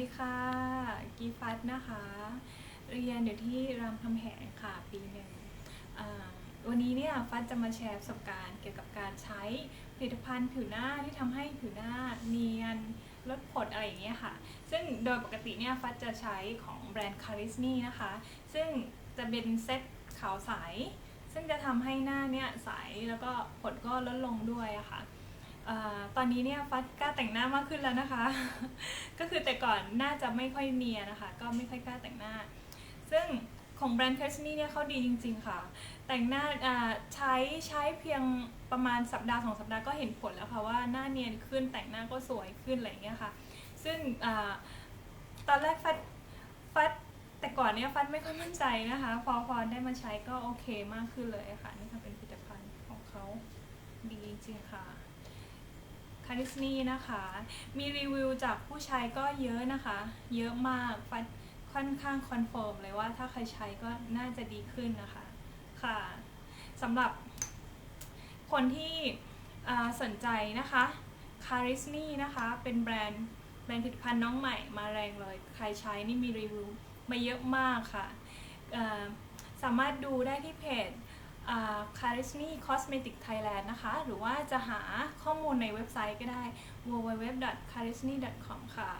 ดีค่ะกีฟัดนะคะ เรียนอยู่ที่รามคำแหงค่ะปีหนึ่งวันนี้เนี่ยฟัดจะมาแชร์ประสบการณ์เกี่ยวกับการใช้ผลิตภัณฑ์ผิวหน้าที่ทำให้ผิวหน้าเนียนลดผดอะไรอย่างเงี้ยค่ะ ซึ่งโดยปกติเนี่ยฟัดจะใช้ของแบรนด์คาริสนีนะคะ ซึ่งจะเป็นเซ็ตขาวใสซึ่งจะทำให้หน้าเนี่ยใสแล้วก็ผดก็ลดลงด้วยอะค่ะ อนนี้เนี่ยฟัดกล้าแต่งหน้ามากขึ้นแล้วนะคะ ก็คือแต่ก่อนน่าจะไม่ค่อยเนียนนะคะ ก็ไม่ค่อยกล้าแต่งหน้า ซึ่งของแบรนด์แคชนี่เนี่ยเขาดีจริง ๆ ค่ะ แต่งหน้าใช้ใช้เพียงประมาณสัปดาห์สองสัปดาห์ก็เห็นผลแล้วค่ะว่าหน้าเนียนขึ้นแต่งหน้าก็สวยขึ้นอะไรอย่างเงี้ยค่ะ ซึ่งอตอนแรกฟัดฟัดแต่ก่อนเนี่ยฟัดไม่ค่อยมั่นใจนะคะ พอพอได้มาใช้ก็โอเคมากขึ้นเลยค่ะนี่ค่ะเป็นผลิตภัณฑ์ของเขาดีจริงๆค่ะ คาริสนีนะคะ มีรีวิวจากผู้ใช้ก็เยอะนะคะ เยอะมากค่อนข้างคอนเฟิร์มเลยว่าถ้าใครใช้ก็น่าจะดีขึ้นนะคะ ค่ะสำหรับคนที่สนใจนะคะคาริสนีนะคะ เป็นแบรนด์แบรนด์ผลิตภัณฑ์น้องใหม่มาแรงเลย ใครใช้นี่มีรีวิวมาเยอะมากค่ะ สามารถดูได้ที่เพจ คาริส m ี Cosmetic Thailand นะคะ หรือว่าจะหาข้อมูลในเว็บไซต์ก็ได้ www.charisme.com ค่ะ